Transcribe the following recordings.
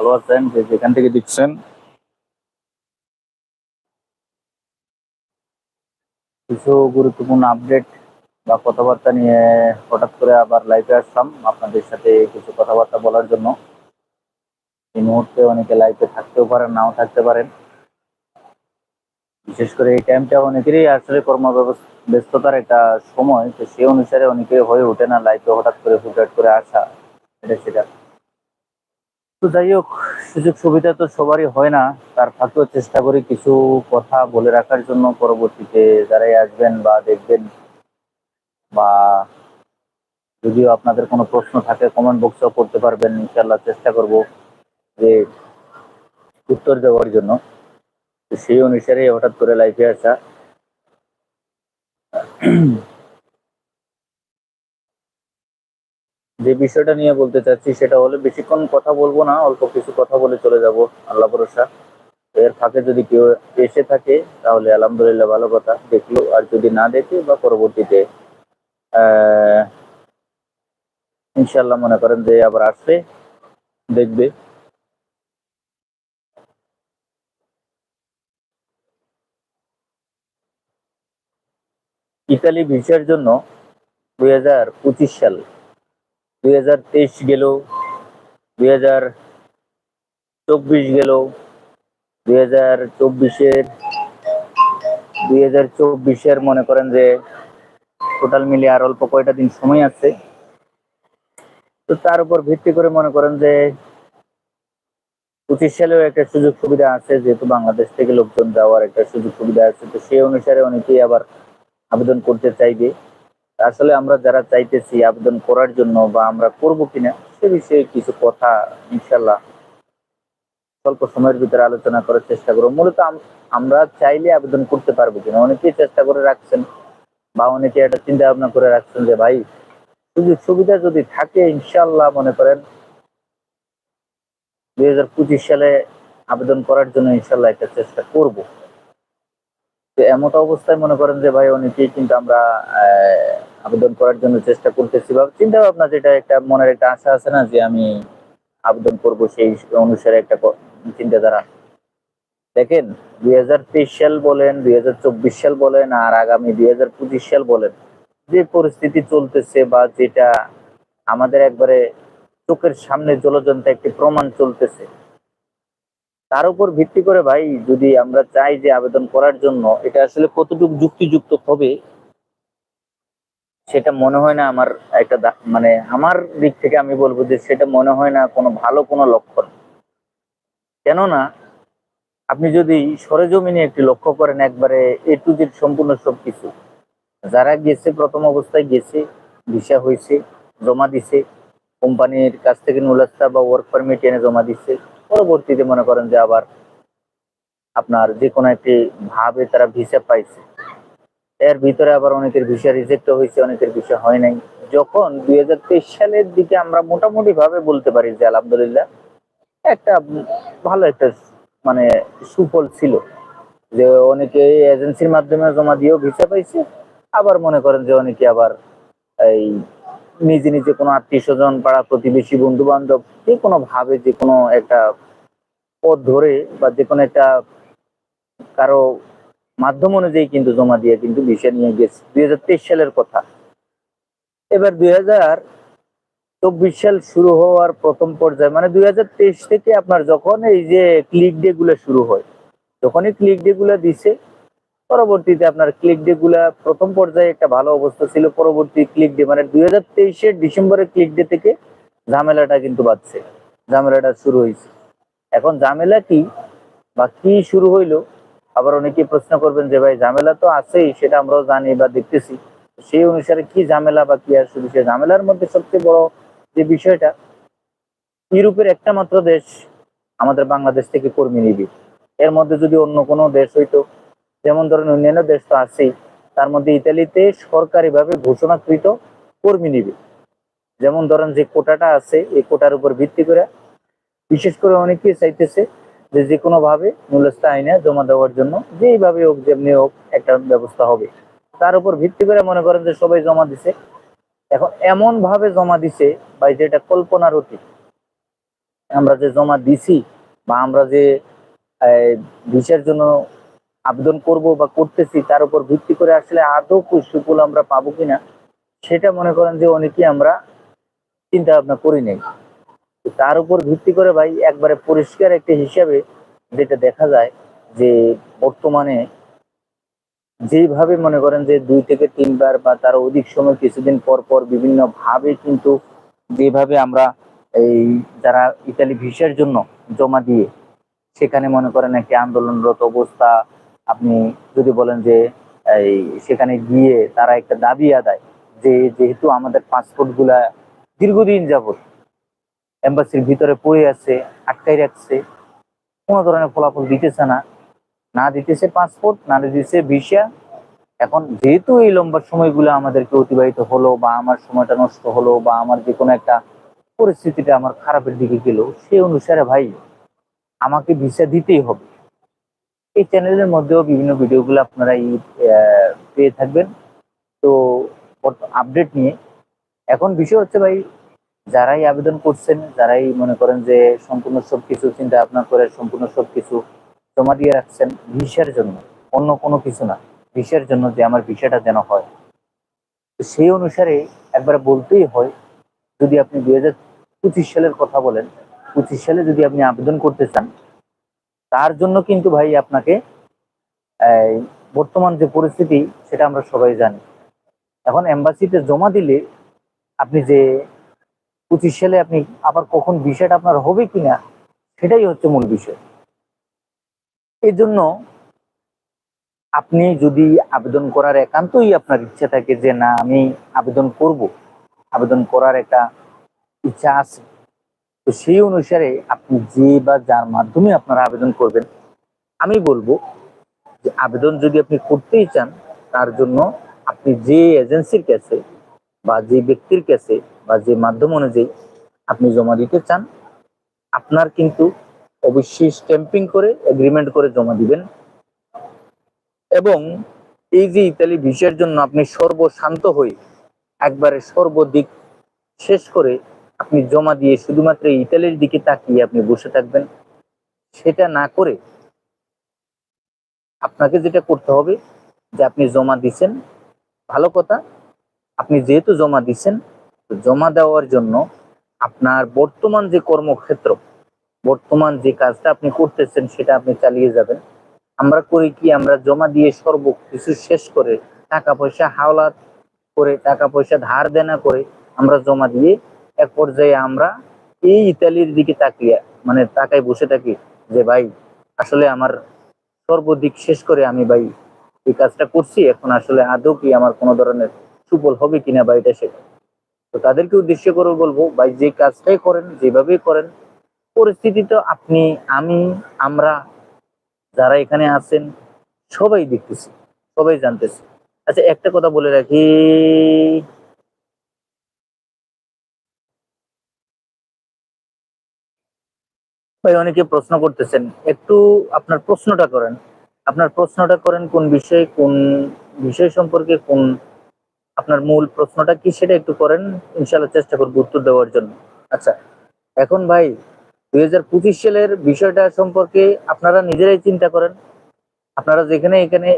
ভালো আছেন যে যেখান থেকে দিচ্ছেন কিছু গুরুত্বপূর্ণ আপডেট বা কথাবার্তা নিয়ে হঠাৎ করে আবার লাইভে আসলাম আপনাদের সাথে কিছু কথাবার্তা বলার জন্য। এই মুহূর্তে অনেকে লাইভে থাকতেও পারেন, নাও থাকতে পারেন। বিশেষ করে এই টাইমটা অনেকেরই আসলে কর্ম ব্যস্ততার একটা সময়, তো সেই অনুসারে অনেকে হয়ে ওঠে না লাইভে হঠাৎ করে হুটহাট করে আসা, এটা সেটা। তো যাই হোক, সুযোগ সুবিধা তো সবারই হয় না। তার ফাঁকেও চেষ্টা করি কিছু কথা বলে রাখার জন্য পরবর্তীতে যারাই আসবেন বা দেখবেন বা যদিও আপনাদের কোনো প্রশ্ন থাকে কমেন্ট বক্সেও করতে পারবেন ইনশাল্লাহ চেষ্টা করব যে উত্তর দেওয়ার জন্য। সেই অনুসারে হঠাৎ করে লাইফে আসা। যে বিষয়টা নিয়ে বলতে চাচ্ছি সেটা হলো বেশিক্ষণ কথা বলব না, অল্প কিছু কথা বলে চলে যাব। আল্লাহ ভরসা। এর ফাঁকে যদি কেউ এসে থাকে, তাহলে আলহামদুলিল্লাহ ভালো কথা। দেখল, আর যদি না দেখে বা পরবর্তীতে ইনশাল্লাহ মনে করেন যে আবার আসবে, দেখবে। ইতালি ভিসার জন্য দুই হাজার পঁচিশ সাল দুই হাজার তেইশ গেল, দুই হাজার চব্বিশ গেল, দুই হাজার চব্বিশের, দুই হাজার চব্বিশের মনে করেন যে টোটাল মিলিয়ে আর অল্প কয়টা দিন সময় আছে। তো তার উপর ভিত্তি করে মনে করেন যে পঁচিশ সালেও একটা সুযোগ সুবিধা আছে, যেহেতু বাংলাদেশ থেকে লোকজন যাওয়ার একটা সুযোগ সুবিধা আছে। তো সেই অনুসারে অনেকেই আবার আবেদন করতে চাইবে। আসলে আমরা যারা চাইতেছি আবেদন করার জন্য বা আমরা করব কিনা, সে বিষয়ে কিছু কথা ইনশাল্লাহ স্বল্প সময়ের ভিতরে আলোচনা করার চেষ্টা করব। মূলত আমরা চাইলে আবেদন করতে পারব কিনা, অনেকেই চেষ্টা করে রাখছেন বা অনেকে একটা চিন্তা ভাবনা করে রাখছেন যে, ভাই, সুযোগ সুবিধা যদি থাকে ইনশাল্লাহ মনে করেন। দু হাজার পঁচিশ সালে আবেদন করার জন্য ইনশাল্লাহ একটা চেষ্টা করব। তো এমত অবস্থায় মনে করেন যে, ভাই, অনেকেই কিন্তু আমরা আবেদন করার জন্য চেষ্টা করতেছি। বা চিন্তা ভাবনা যেটা, একটা মনের একটা আশা আছে না যে আমি আবেদন করব সেই অনুসারে একটা চিন্তাধারা। দেখেন, দুই সাল বলেন, দুই হাজার চব্বিশ সাল বলেন, আর আগামী দুই হাজার পঁচিশ সাল বলেন, যে পরিস্থিতি চলতেছে বা যেটা আমাদের একবারে চোখের সামনে জলজন্ত একটি প্রমাণ চলতেছে। তার উপর ভিত্তি করে ভাই, যদি আমরা চাই যে আবেদন করার জন্য, এটা আসলে কতটুকু যুক্তিযুক্ত হবে সেটা মনে হয় না আমার একটা মানে আমার দিক থেকে আমি বলব যে সেটা মনে হয় না কোনো ভালো কোনো লক্ষণ। কেননা আপনি যদি সরেজমিনে একটি লক্ষ্য করেন একবারে এ টু জেড সম্পূর্ণ সবকিছু, যারা গেছে প্রথম অবস্থায় গেছে, ভিসা হয়েছে, জমা দিছে, কোম্পানির কাছ থেকে নুলাস্তা বা ওয়ার্ক পারমিট এনে জমা দিচ্ছে পরবর্তীতে মনে করেন যে আবার আপনার যে কোনো একটি ভাবে তারা ভিসা পাইছে। এর ভিতরে আবার অনেকের ভিসা রিজেক্ট হয়েছে, অনেকের ভিসা হয় নাই। যখন দুই হাজার তেইশ সালের দিকে আমরা মোটামুটি ভাবে বলতে পারি যে, আলহামদুলিল্লাহ, একটা ভালো একটা মানে সুফল ছিল। যে অনেকে এজেন্সির মাধ্যমে জমা দিয়েও ভিসা পাইছে, আবার মনে করেন যে অনেকে আবার এই নিজে নিজে কোনো আত্মীয় স্বজন পাড়া প্রতিবেশী বন্ধু বান্ধব যে কোনো ভাবে যে কোনো একটা পথ ধরে বা যে কোনো একটা কারও মাধ্যম অনুযায়ী কিন্তু জমা দিয়ে কিন্তু বিষয় নিয়ে গেছে। দুই সালের কথা। এবার দুই চব্বিশ সাল শুরু হওয়ার প্রথম পর্যায়ে মানে দুই হাজার তেইশ থেকে আপনার যখন এই যে ক্লিক ডে গুলো শুরু হয়, যখনই ক্লিক ডে গুলো দিছে, পরবর্তীতে আপনার ক্লিক ডে গুলা প্রথম পর্যায়ে একটা ভালো অবস্থা ছিল, পরবর্তী ক্লিক ডে মানে দুই হাজার তেইশের ডিসেম্বরের ক্লিক ডে থেকে ঝামেলাটা কিন্তু বাড়ছে, ঝামেলাটা শুরু হয়েছে। এখন ঝামেলা কি? বা কি শুরু হইল? আবার অনেকে প্রশ্ন করবেন যে ভাই, ঝামেলা তো আছেই, সেটা আমরাও জানি বা দেখতেছি। সেই অনুসারে কি ঝামেলা বা কি আসলে সে ঝামেলার মধ্যে সবচেয়ে বড় যে বিষয়টা, ইউরোপের একটা মাত্র দেশ আমাদের বাংলাদেশ থেকে কর্মী নিবি। এর মধ্যে যদি অন্য কোনো দেশ হইতো, যেমন ধরেন অন্যান্য দেশ তো আছেই, তার মধ্যে ইতালিতে সরকারিভাবে ঘোষণাকৃত কর্মী নিবে। যেমন ধরেন যে কোটাটা আছে, এই কোটার উপর ভিত্তি করে, বিশেষ করে অনেকেই চাইতেছে যে যে কোনো ভাবে মূল্যস্থ আইনে জমা দেওয়ার জন্য যেইভাবে হোক, যেমনি হোক একটা ব্যবস্থা হবে। তার উপর ভিত্তি করে মনে করেন যে সবাই জমা দিছে। এখন এমন ভাবে জমা দিছে বা যেটা কল্পনার অতীত। আমরা যে জমা দিছি বা আমরা যে ভিসার জন্য আবেদন করব বা করতেছি, তার উপর ভিত্তি করে আসলে আদৌ সুফল আমরা পাবো কিনা, সেটা মনে করেন যে অনেকেই আমরা চিন্তা ভাবনা করি নাই। তার উপর ভিত্তি করে ভাই একবারে পরিষ্কার একটা হিসাবে যেটা দেখা যায় যে বর্তমানে যেভাবে মনে করেন যে দুই থেকে তিনবার বা তার অধিক সময় কিছুদিন পর পর বিভিন্ন ভাবে কিন্তু যেভাবে আমরা এই যারা ইতালি ভিসার জন্য জমা দিয়ে সেখানে মনে করেন একটি আন্দোলনরত অবস্থা, আপনি যদি বলেন যে এই সেখানে গিয়ে তারা একটা দাবি আদায় যে যেহেতু আমাদের পাসপোর্টগুলা দীর্ঘদিন যাবত এম্বাসির ভিতরে পড়ে আছে আটকাই রাখছে। কোনো ধরনের ফলাফল দিতেছে না। না দিতেছে পাসপোর্ট না দিতেছে ভিসা এখন যেহেতু এই লম্বা সময়গুলো আমাদেরকে অতিবাহিত হলো বা আমার সময়টা নষ্ট হলো বা আমার যে কোনো একটা পরিস্থিতিটা আমার খারাপের দিকে গেল সেই অনুসারে ভাই আমাকে ভিসা দিতেই হবে। এই চ্যানেলের মধ্যেও বিভিন্ন ভিডিওগুলো আপনারা পেয়ে থাকবেন। তো আপডেট নিয়ে। এখন বিষয় হচ্ছে ভাই যারাই আবেদন করছেন, যারাই মনে করেন যে সম্পূর্ণ সবকিছু চিন্তা ভাবনা করে সম্পূর্ণ সবকিছু জমা দিয়ে রাখছেন, ভিসার জন্য, অন্য কোনো কিছু না, ভিসার জন্য যে আমার ভিসাটা যেন হয়। তো সেই অনুসারে একবার বলতেই হয়, যদি আপনি দুই হাজার পঁচিশ সালের কথা বলেন, পঁচিশ সালে যদি আপনি আবেদন করতে চান, তার জন্য কিন্তু ভাই আপনাকে বর্তমান যে পরিস্থিতি, সেটা আমরা সবাই জানি। এখন এম্বাসিতে জমা দিলে আপনি যে পঁচিশ সালে আপনি আবার কখন বিষয়টা আপনার হবে কিনা, সেটাই হচ্ছে মূল বিষয়। এই জন্য আপনি যদি আবেদন করার একান্তই আপনার ইচ্ছা থাকে যে, না, আমি আবেদন করব। আবেদন করার একটা ইচ্ছা আছে। তো সেই অনুসারে আপনি যে বা যার মাধ্যমে আপনারা আবেদন করবেন, আমি বলব যে, আবেদন যদি আপনি করতেই চান, তার জন্য আপনি যে এজেন্সির কাছে বা যে ব্যক্তির কাছে বা যে মাধ্যম অনুযায়ী আপনি জমা দিতে চান, আপনার কিন্তু অবশ্যই স্ট্যাম্পিং করে এগ্রিমেন্ট করে জমা দিবেন। এবং এই যে ইতালি ভিসার জন্য আপনি সর্বশান্ত হয়ে একবারে সর্বদিক শেষ করে আপনি জমা দিয়ে শুধুমাত্র ইতালির দিকে তাকিয়ে আপনি বসে থাকবেন, সেটা না করে আপনাকে যেটা করতে হবে যে আপনি জমা দিছেন, ভালো কথা, আপনি যেহেতু জমা দিছেন তো জমা দেওয়ার জন্য আপনার বর্তমান যে কর্মক্ষেত্র, বর্তমান যে কাজটা আপনি করতেছেন সেটা আপনি চালিয়ে যাবেন। আমরা করি কি, আমরা জমা দিয়ে সর্ব কিছু শেষ করে টাকা পয়সা হাওলাত করে, টাকা পয়সা ধার দেনা করে আমরা জমা দিয়ে এক পর্যায়ে আমরা এই ইতালির দিকে তাকিয়ে মানে তাকায় বসে থাকি যে, ভাই, আসলে আমার সর্বদিক শেষ করে আমি ভাই এই কাজটা করছি, এখন আসলে আদৌ কি আমার কোনো ধরনের সুফল হবে কিনা বা এটা সেটা। তো তাদেরকে উদ্দেশ্য করে বলব, ভাই, যে কাজটাই করেন, যেভাবেই করেন পরিস্থিতি তো আপনি, আমি, আমরা যারা এখানে আছেন, সবাই দেখতেছি, সবাই জানতেছি। আচ্ছা একটা কথা বলে রাখি। ভাই, অনেকে প্রশ্ন করতেছেন, একটু আপনার প্রশ্নটা করেন। আপনার প্রশ্নটা করেন কোন বিষয়ে, কোন বিষয় সম্পর্কে, কোন আপনার মূল প্রশ্নটা কি সেটা একটু করেন ইনশাল্লাহ চেষ্টা করব উত্তর দেওয়ার জন্য। আচ্ছা এখন ভাই, দুই হাজার পঁচিশ সালের বিষয়টা সম্পর্কে আপনারা নিজেরাই চিন্তা করেন। আপনারা যেখানে এখানে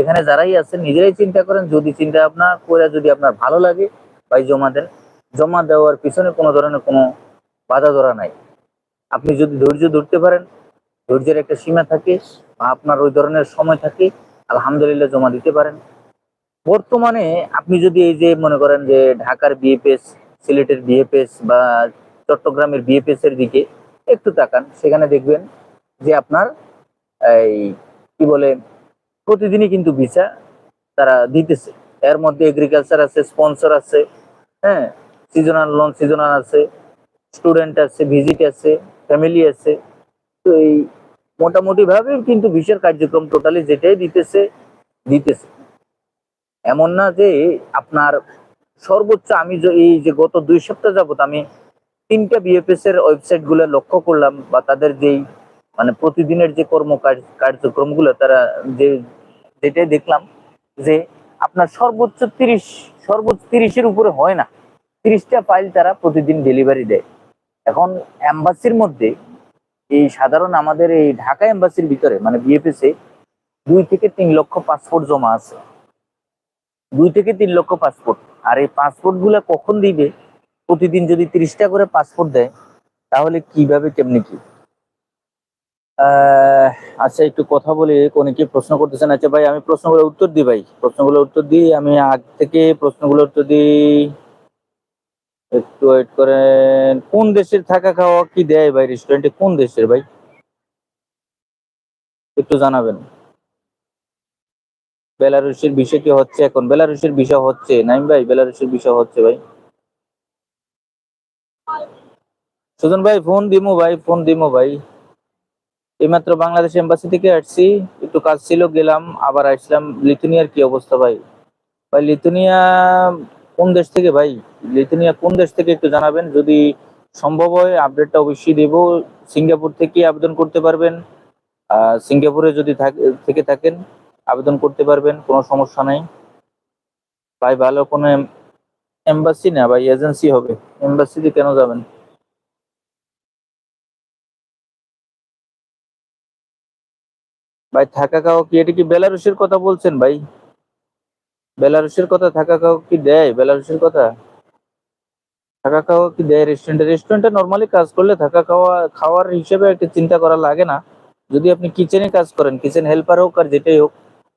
এখানে যারাই আছেন, নিজেরাই চিন্তা করেন, যদি চিন্তা ভাবনা করে যদি আপনার ভালো লাগে, ভাই জমা দেন। জমা দেওয়ার পিছনে কোনো ধরনের কোনো বাধা ধরা নাই। আপনি যদি ধৈর্য ধরতে পারেন, ধৈর্যের একটা সীমা থাকে বা আপনার ওই ধরনের সময় থাকে, আলহামদুলিল্লাহ জমা দিতে পারেন। বর্তমানে আপনি যদি এই যে মনে করেন যে ঢাকার বিএফএস সিলেটের বিএফএস বা চট্টগ্রামের বিএফএস এর দিকে একটু তাকান, সেখানে দেখবেন যে আপনার এই কি বলে, প্রতিদিনই কিন্তু ভিসা তারা দিতেছে। এর মধ্যে এগ্রিকালচার আছে স্পন্সর আছে হ্যাঁ সিজনাল লোন সিজনাল আছে স্টুডেন্ট আছে ভিজিট আছে ফ্যামিলি আছে। তো এই মোটামুটি ভাবে কিন্তু ভিসার কার্যক্রম টোটালি যেটাই দিতেছে দিতেছে। এমন না যে আপনার সর্বোচ্চ আমি এই যে গত দুই সপ্তাহ যাবত আমি তিনটা বিএফএস এর ওয়েবসাইটগুলো লক্ষ্য করলাম বা তাদের যেই মানে প্রতিদিনের যে কর্ম কার্যক্রমগুলো তারা যে যেটাই দেখলাম যে আপনার সর্বোচ্চ তিরিশ, সর্বোচ্চ তিরিশের উপরে হয় না। তিরিশটা ফাইল তারা প্রতিদিন ডেলিভারি দেয়। এখন এম্বাসির মধ্যে এই সাধারণ আমাদের এই ঢাকা এম্বাসির ভিতরে মানে বিএফএস এ দুই থেকে তিন লক্ষ পাসপোর্ট জমা আছে। দুই থেকে তিন লক্ষ পাসপোর্ট আর এই পাসপোর্টগুলা কখন দিবে? প্রতিদিন যদি তিরিশটা করে পাসপোর্ট দেয়, তাহলে কীভাবে, কেমনি কি? আচ্ছা একটু কথা বলি অনেকে প্রশ্ন করতেছেন? আচ্ছা ভাই, আমি প্রশ্নগুলো উত্তর দিই, ভাই। প্রশ্নগুলো উত্তর দিই, আমি আগ থেকে প্রশ্নগুলো উত্তর দিই। একটু ওয়েট করেন। কোন দেশের থাকা খাওয়া কি দেয়, ভাই রেস্টুরেন্টে কোন দেশের, ভাই? একটু জানাবেন। বেলারুশের বিষয় কি হচ্ছে এখন, বেলারুশের বিষয় হচ্ছে, নাইম ভাই, বেলারুশের বিষয় হচ্ছে ভাই। সুজন ভাই, ফোন দিমু ভাই, ফোন দিমু ভাই। এইমাত্র বাংলাদেশ এম্বাসি থেকে আসছি, একটু কাজ ছিল, গেলাম, আবার আসলাম। লিথুনিয়ার কি অবস্থা ভাই? ভাই, লিথুনিয়া কোন দেশ থেকে ভাই? লিথুনিয়া কোন দেশ থেকে একটু জানাবেন? যদি সম্ভব হয় আপডেটটা অবশ্যই দেব। সিঙ্গাপুর থেকে আবেদন করতে পারবেন। সিঙ্গাপুরে যদি থাক- থেকে থাকেন। আবেদন করতে পারবেন, কোনো সমস্যা নেই। ভাই, ভালো কোনো এম্বাসি না ভাই এজেন্সি হবে। এম্বাসিতে কেন যাবেন? ভাই, থাকা খাওয়া কি, এটা কি বেলারুশের কথা বলছেন ভাই? বেলারুশের কথা, থাকা খাওয়া কি দেয়? বেলারুশের কথা? থাকা খাওয়া কি দেয়? রেস্টুরেন্টে রেস্টুরেন্টে নর্মালি কাজ করলে থাকা খাওয়া, খাওয়ার হিসেবে একটা চিন্তা করা লাগে না। যদি আপনি কিচেনে কাজ করেন কিচেন হেল্পার হোক আর যেটাই হোক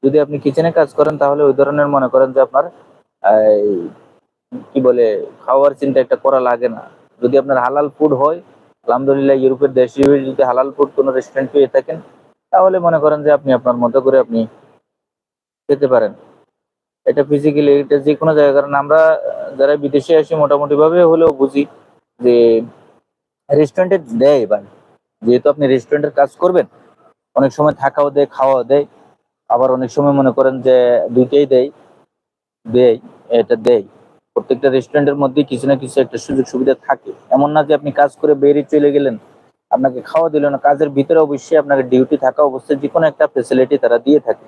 যদি আপনি কিচেনে কাজ করেন, তাহলে ওই ধরনের মনে করেন যে আপনার কি বলে, খাওয়ার চিন্তা একটা করা লাগে না। যদি আপনার হালাল ফুড হয়, আলহামদুলিল্লাহ ইউরোপের দেশ যদি হালাল ফুড কোনো রেস্টুরেন্ট পেয়ে থাকেন, তাহলে মনে করেন যে আপনি আপনার মতো করে আপনি খেতে পারেন। এটা ফিজিক্যালি এটা যে কোনো জায়গায়, কারণ আমরা, যারা বিদেশে আসি মোটামুটি ভাবে হলেও বুঝি যে রেস্টুরেন্টে দেয় এবার যেহেতু আপনি রেস্টুরেন্টের কাজ করবেন, অনেক সময় থাকাও দেয়, খাওয়াও দেয় আবার অনেক সময় মনে করেন যে দুইটাই দেয় দেয় এটা দেয় প্রত্যেকটা রেস্টুরেন্টের মধ্যে কিছু না কিছু একটা সুযোগ সুবিধা থাকে। এমন না যে আপনি কাজ করে বেরিয়ে চলে গেলেন আপনাকে খাওয়া দিল না। কাজের ভিতরে অবশ্যই আপনাকে ডিউটি থাকা অবস্থায় যে কোনো একটা ফেসিলিটি তারা দিয়ে থাকে।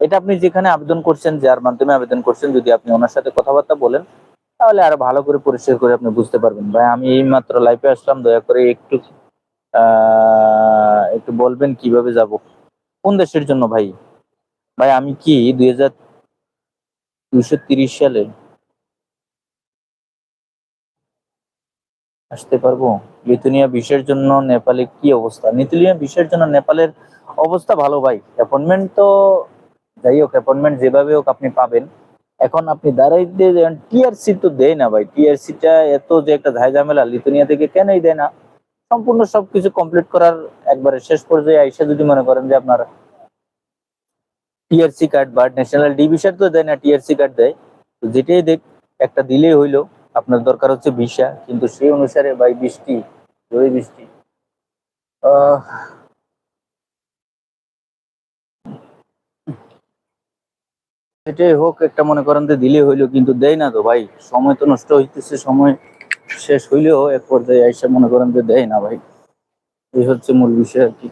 এটা আপনি যেখানে আবেদন করছেন যার মাধ্যমে আবেদন করছেন যদি আপনি ওনার সাথে কথাবার্তা বলেন তাহলে আরও ভালো করে পরিষ্কার করে আপনি বুঝতে পারবেন। ভাই আমি এই মাত্র লাইফে আসলাম দয়া করে একটু আহ, একটু বলবেন কীভাবে যাব? কোন দেশের জন্য ভাই? ভাই, আমি কি দুই হাজার দুইশো তিরিশ সালে আসতে পারব? লিথুনিয়া বিষয়ের জন্য নেপালে কি অবস্থা? লিথুনিয়া বিষয়ের জন্য নেপালের অবস্থা ভালো ভাই। অ্যাপয়েন্টমেন্ট তো যাই হোক, অ্যাপয়েন্টমেন্ট যেভাবে হোক আপনি পাবেন। এখন আপনি দাঁড়াই দিয়ে টিআরসি তো দেয় না ভাই। টিআরসি টা এত যে একটা ঝামেলা লিথুনিয়া থেকে কেনই দেয় না? সম্পূর্ণ সবকিছু কমপ্লিট করার একবারে শেষ পর্যায়ে আইসা যদি মনে করেন যে আপনার টিআরসি কার্ড বা ন্যাশনাল ডিভিশন তো দেয় না টিআরসি কার্ড দেয়। তো যেটাই দেখ, একটা দিলেই হইল। আপনার দরকার হচ্ছে ভিসা, কিন্তু সেই অনুসারে ভাই বৃষ্টি, জোরে বৃষ্টি। সেটাই হোক, একটা মনে করেন যে দিলে হইল, কিন্তু দেয় না তো ভাই। সময় তো নষ্ট হইতেছে, সময় শেষ হইলেও এক পর্যায়ে আইসা মনে করেন যে দেয় না ভাই। এই হচ্ছে মূল বিষয় আর কি।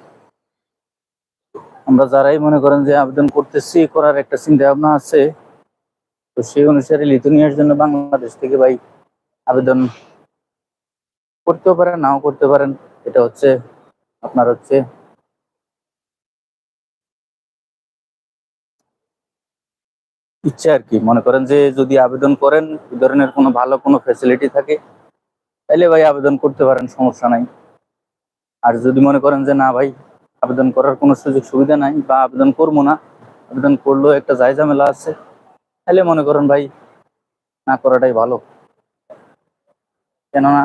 আমরা যারাই মনে করেন যে আবেদন করতেছি, করার একটা চিন্তা ভাবনা আছে, তো সেই অনুসারে লিথুনিয়ার জন্য বাংলাদেশ থেকে ভাই আবেদন করতেও পারেন, নাও করতে পারেন। এটা হচ্ছে আপনার হচ্ছে ইচ্ছা আর কি। মনে করেন যে যদি আবেদন করেন এই ধরনের কোনো ভালো কোনো ফ্যাসিলিটি থাকে তাহলে ভাই আবেদন করতে পারেন, সমস্যা নাই। আর যদি মনে করেন যে না ভাই আবেদন করার কোনো সুযোগ সুবিধা নাই বা আবেদন করব না। আবেদন করলেও একটা জায় ঝামেলা আছে। তাহলে মনে করেন ভাই, না করাটাই ভালো। কেননা,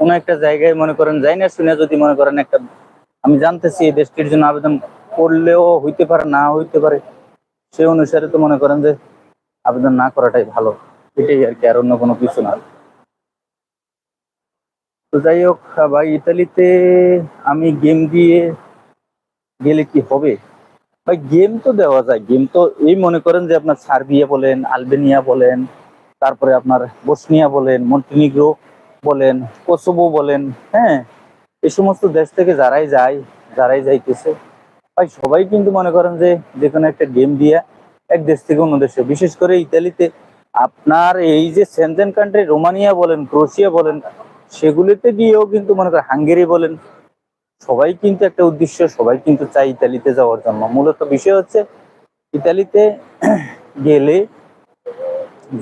কোনো একটা জায়গায় মনে করেন যাই না শুনে যদি মনে করেন একটা, আমি জানতেছি এই দেশটির জন্য আবেদন করলেও হইতে পারে, না হইতে পারে, সেই অনুসারে তো মনে করেন যে আবেদন না করাটাই ভালো। এটাই আর কি, আর অন্য কোনো কিছু না। তো যাই হোক, ভাই, ইতালিতে আমি গেম দিয়ে গেলে কি হবে? ভাই গেম তো দেওয়া যায়। গেম তো এই মনে করেন যে আপনার সার্বিয়া বলেন, আলবেনিয়া বলেন, তারপরে আপনার বসনিয়া বলেন, মন্টিনিগ্রো বলেন, কোসোভো বলেন হ্যাঁ? এই সমস্ত দেশ থেকে যারাই যায়, যারাই যাইতেছে, ভাই, সবাই কিন্তু মনে করেন যে যে কোনো একটা গেম দিয়ে এক দেশ থেকে অন্য দেশে। বিশেষ করে ইতালিতে আপনার এই যে সেনজেন কান্ট্রি রোমানিয়া বলেন ক্রোশিয়া বলেন, সেগুলিতে গিয়েও কিন্তু মনে করেন হাঙ্গেরি বলেন সবাই কিন্তু একটা উদ্দেশ্য, সবাই কিন্তু চাই ইতালিতে যাওয়ার জন্য। মূলত বিষয় হচ্ছে, ইতালিতে গেলে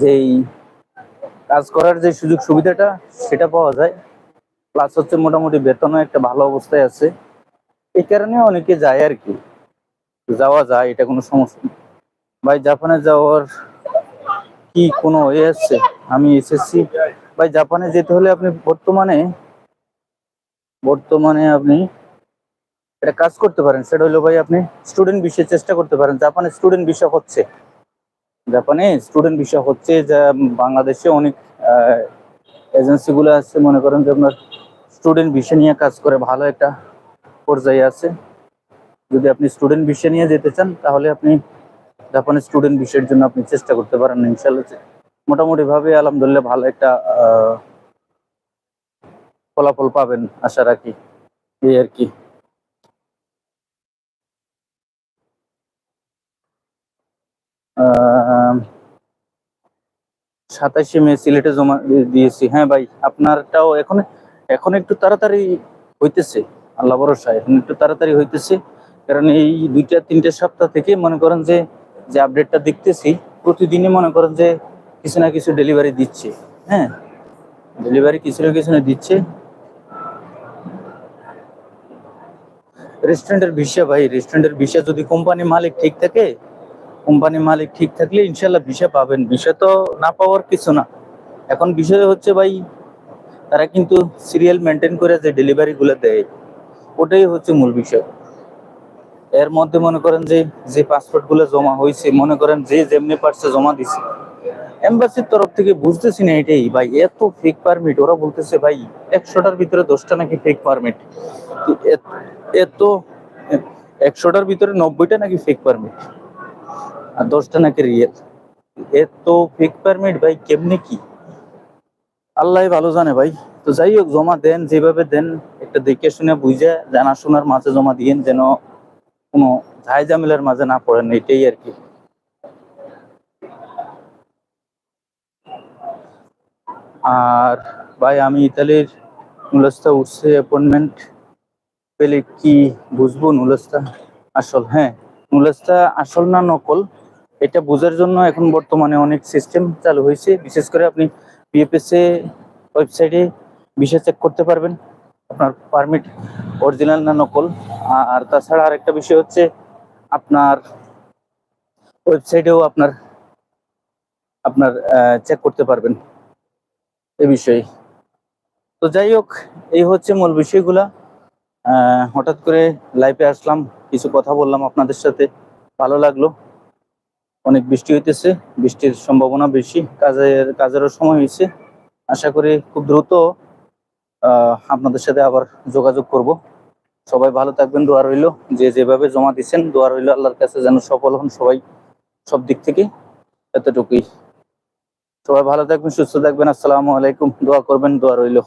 যেই কাজ করার যে সুযোগ সুবিধাটা, সেটা পাওয়া যায়। প্লাস হচ্ছে মোটামুটি বেতনও একটা ভালো অবস্থায় আছে। এই কারণে অনেকে যায় আর কি। যাওয়া যায়, এটা কোনো সমস্যা ভাই, জাপানে যাওয়ার কি কোনো এ আছে? আমি এসএসসি, ভাই, জাপানে যেতে হলে আপনি বর্তমানে বর্তমানে আপনি একটা কাজ করতে পারেন। সেটা হলো ভাই, আপনি স্টুডেন্ট বিষয়ে চেষ্টা করতে পারেন। জাপানে স্টুডেন্ট বিষয় হচ্ছে। জাপানে স্টুডেন্ট বিষয় হচ্ছে যা বাংলাদেশে অনেক এজেন্সি গুলো আছে, মনে করেন যে আপনার স্টুডেন্ট বিষয় নিয়ে কাজ করে। ভালো একটা পর্যায়ে আছে। যদি আপনি স্টুডেন্ট বিষয় নিয়ে যেতে চান, তাহলে আপনি জাপানের স্টুডেন্ট বিষয়ের জন্য আপনি চেষ্টা করতে পারেন ইনশাল্লাহ মোটামুটি ভাবে আলহামদুলিল্লাহ ভালো একটা ফলাফল পাবেন, আশা রাখি। এই আর কি। সাতাশে মে সিলেটে জমা দিয়েছি। হ্যাঁ ভাই, আপনারটাও এখন এখন একটু তাড়াতাড়ি হইতেছে। আল্লাহ ভরসা এখন একটু তাড়াতাড়ি হইতেছে। কারণ এই দুইটা, তিনটে সপ্তাহ থেকে মনে করেন যে যে আপডেটটা দেখতেছি, প্রতিদিনই মনে করেন যে কিছু না কিছু ডেলিভারি দিচ্ছে। হ্যাঁ ডেলিভারি কিছু না কিছু না দিচ্ছে। রেস্টুরেন্টের ভিসা ভাই রেস্টুরেন্টের ভিসা যদি কোম্পানি মালিক ঠিক থাকে কোম্পানি মালিক ঠিক থাকলে ইনশাল্লাহ ভিসা পাবেন। ভিসা তো না পাওয়ার কিছু না। এখন বিষয় হচ্ছে ভাই, তারা কিন্তু সিরিয়াল মেনটেন করে যে ডেলিভারি গুলো দেয়, ওটাই হচ্ছে মূল বিষয়। এর মধ্যে মনে করেন যে যে পাসপোর্টগুলো জমা হয়েছে, মনে করেন যে যেমনি পারছে জমা দিছে। এম্বাসির তরফ থেকে বুঝতেছি না এটাই ভাই, এত ফেক পারমিট ওরা বলতেছে ভাই, একশোটার ভিতরে দশটা নাকি ফেক পারমিট এত, একশোটার ভিতরে নব্বইটা নাকি ফেক পারমিট আর দশটা নাকি রিয়েল এত ফেক পারমিট ভাই, কেমনে কি? আল্লাহ ভালো জানে ভাই। তো যাই হোক, জমা দেন, যেভাবে দেন, একটা দেখে শুনে বুঝে জানা শোনার মাঝে জমা দিয়েন, যেন কোনো ঝাই ঝামেলার মাঝে না পড়েন, এটাই আর কি। আর ভাই, আমি ইতালির নুলস্তা উঠছে অ্যাপয়েন্টমেন্ট পেলে কি বুঝব নুলস্তা? আসল হ্যাঁ নুলস্তা আসল না নকল, এটা বোঝার জন্য এখন বর্তমানে অনেক সিস্টেম চালু হয়েছে। বিশেষ করে আপনি বিএফএসএ ওয়েবসাইটে বিষয় চেক করতে পারবেন, আপনার পারমিট অরিজিনাল না নকল। আর তাছাড়া আরেকটা বিষয় হচ্ছে, আপনার ওয়েবসাইটেও আপনার আপনার চেক করতে পারবেন এ বিষয়ে। তো যাই হোক, এই হচ্ছে মূল বিষয়গুলা। হঠাৎ করে লাইভে আসলাম, কিছু কথা বললাম আপনাদের সাথে। ভালো লাগল। অনেক বৃষ্টি হইতেছে, বৃষ্টির সম্ভাবনা বেশি, কাজের, কাজেরও সময় হয়েছে আশা করি খুব দ্রুত আপনাদের সাথে আবার যোগাযোগ করব। সবাই ভালো থাকবেন, দোয়া রইল। যে যেভাবে জমা দিচ্ছেন দোয়া রইল আল্লাহর কাছে যেন সফল হন সবাই সব দিক থেকে এতটুকুই। সবাই ভালো থাকবেন, সুস্থ থাকবেন। আসসালামু আলাইকুম। দোয়া করবেন, দোয়া রইল।